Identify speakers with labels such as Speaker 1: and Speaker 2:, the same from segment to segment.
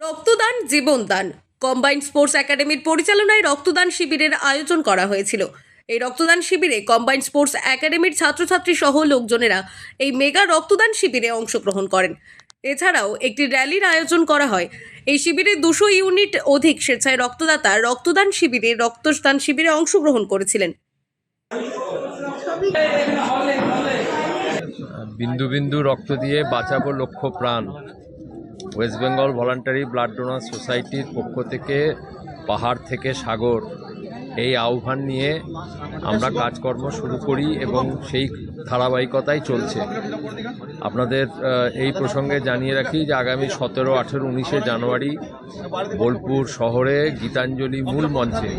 Speaker 1: রক্তদান, জীবনদান। Combined sports একাডেমির পরিচালনায় রক্তদান শিবিরের আয়োজন করা হয়েছিল। এই রক্তদান শিবিরে কম্বাইন্ড স্পোর্টস একাডেমির ছাত্রছাত্রী সহ লোকজনেরা এই মেগা রক্তদান শিবিরে অংশগ্রহণ করেন। এছাড়াও একটি র্যালির আয়োজন করা হয়। এই শিবিরে দুশো ইউনিট অধিক স্বেচ্ছায় রক্তদাতা রক্তদান শিবিরে রক্তদান শিবিরে অংশগ্রহণ করেছিলেন।
Speaker 2: বিন্দু বিন্দু রক্ত দিয়ে বাঁচাবো লক্ষ্য প্রাণ। West Bengal voluntary blood donor সোসাইটির পক্ষ থেকে পাহাড় থেকে সাগর এই আহ্বান নিয়ে আমরা কাজকর্ম শুরু করি এবং সেই ধারাবাহিকতাই চলছে। আপনাদের এই প্রসঙ্গে জানিয়ে রাখি যে আগামী সতেরো, আঠেরো, উনিশে জানুয়ারি বোলপুর শহরে গীতাঞ্জলি মূল মঞ্চে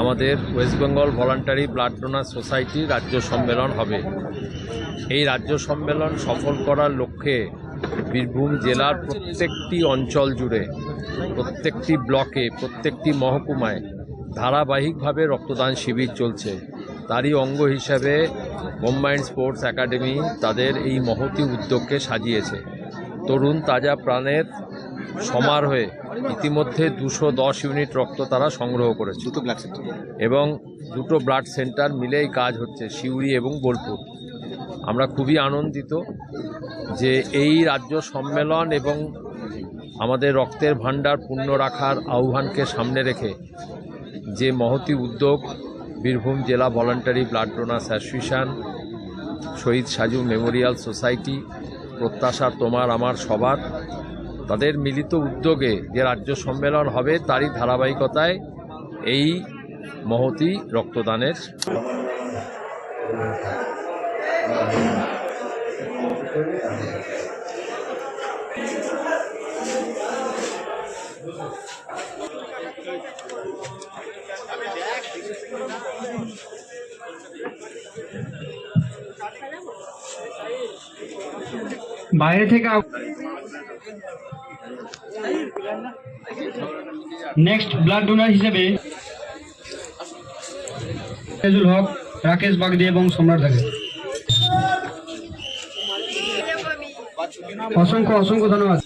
Speaker 2: আমাদের West Bengal voluntary blood donor society রাজ্য সম্মেলন হবে। এই রাজ্য সম্মেলন সফল করার লক্ষ্যে বীরভূম জেলার প্রত্যেকটি অঞ্চল জুড়ে প্রত্যেকটি ব্লকে প্রত্যেকটি মহকুমায় ধারাবাহিকভাবে রক্তদান শিবির চলছে। তারই অঙ্গ হিসাবে কম্বাইন্ড স্পোর্টস একাডেমি তাদের এই মহতি উদ্যোগকে সাজিয়েছে। তরুণ তাজা প্রাণের সমারোহে ইতিমধ্যে দুশো দশ ইউনিট রক্ত তারা সংগ্রহ করেছে। এবং দুটো ব্লাড সেন্টার মিলেই কাজ হচ্ছে সিউড়ি এবং বোলপুর। আমরা খুবই আনন্দিত যে এই রাজ্য সম্মেলন এবং আমাদের রক্তের ভাণ্ডার পূর্ণ রাখার আহ্বানকে সামনে রেখে যে মহতি উদ্যোগ, বীরভূম জেলা voluntary blood donors association, Shahid Saju memorial society, প্রত্যাশা তোমার, আমার, সবার, তাদের মিলিত উদ্যোগে যে রাজ্য সম্মেলন হবে তারই ধারাবাহিকতায় এই মহতি রক্তদানের
Speaker 3: বাইরে থেকে নেক্সট ব্লাড ডোনার হিসেবে ফেজুল হক রাকেশ বাগদি এবং সম্রাট থাকে অসংখ্য অসংখ্য ধন্যবাদ।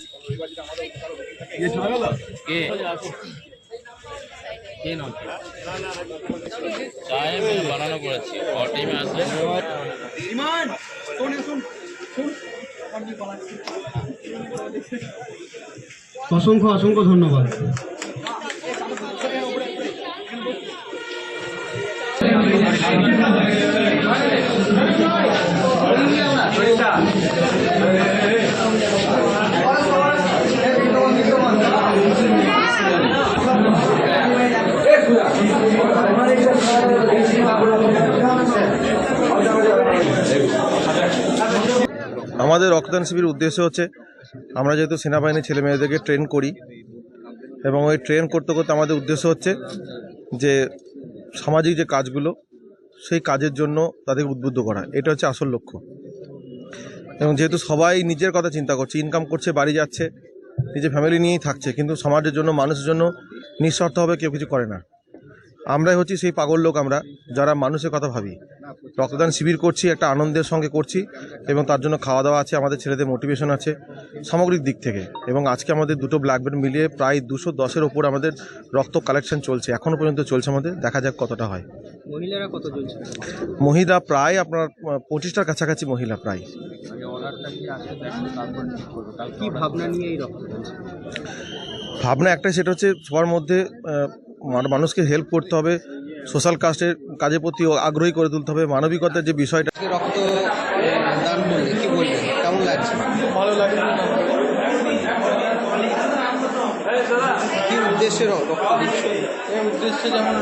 Speaker 4: বানানো করেছি। আছে?
Speaker 3: অসংখ্য অসংখ্য ধন্যবাদ।
Speaker 5: আমাদের রক্তদান শিবির উদ্দেশ্য হচ্ছে, আমরা যেহেতু সেনাবাহিনীর ছেলে মেয়েদেরকে ট্রেন করি এবং ওই ট্রেন করতে করতে আমাদের উদ্দেশ্য হচ্ছে যে সামাজিক যে কাজগুলো, সেই কাজের জন্য তাদেরকে উদ্বুদ্ধ করা। এটা হচ্ছে আসল লক্ষ্য। এবং যেহেতু সবাই নিজের কথা চিন্তা করছে ইনকাম করছে, বাড়ি যাচ্ছে, নিজের ফ্যামিলি নিয়েই থাকছে, কিন্তু সমাজের জন্য, মানুষের জন্য নিঃস্বার্থভাবে কেউ কিছু করে না। আমরাই হচ্ছি সেই পাগল লোক আমরা যারা মানুষের কথা ভাবি। রক্তদান শিবির করছি একটা আনন্দের সঙ্গে করছি এবং তার জন্য খাওয়া দাওয়া আছে আমাদের ছেলেদের মোটিভেশন আছে সামগ্রিক দিক থেকে। এবং আজকে আমাদের দুটো ব্ল্যাক বেড মিলিয়ে প্রায় দুশো দশের ওপর আমাদের রক্ত কালেকশন চলছে এখনও পর্যন্ত চলছে আমাদের দেখা যাক কতটা হয়।
Speaker 3: মহিলারা কত চলছে?
Speaker 5: মহিলা প্রায় আপনার পঁচিশটার কাছাকাছি মহিলা প্রায়।
Speaker 3: কি ভাবনা নিয়ে এই
Speaker 5: ভাবনা একটাই সেটা হচ্ছে সবার মধ্যে মানুষকে হেল্প করতে হবে সোশ্যাল কাস্টের কাজের প্রতি আগ্রহী করে তুলতে হবে মানবিকতার যে বিষয়টা
Speaker 6: রক্ত দান করলে কি বলবেন? কেমন লাগছে?
Speaker 7: ভালো লাগে
Speaker 6: কি উদ্দেশ্যে রক্ত দিচ্ছে?
Speaker 7: এই উদ্দেশ্যে যেমন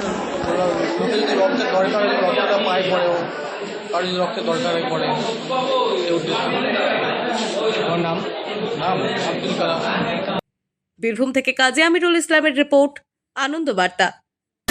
Speaker 7: যদি রক্তের দরকার রক্তটা পায় পড়েও কারও যদি রক্তের দরকার হয় পড়ে। এই উদ্দেশ্যে।
Speaker 3: তোমার নাম?
Speaker 7: নাম আব্দুল কালাম।
Speaker 1: বীরভূম থেকে কাজী আমিরুল ইসলামের রিপোর্ট আনন্দ বার্তা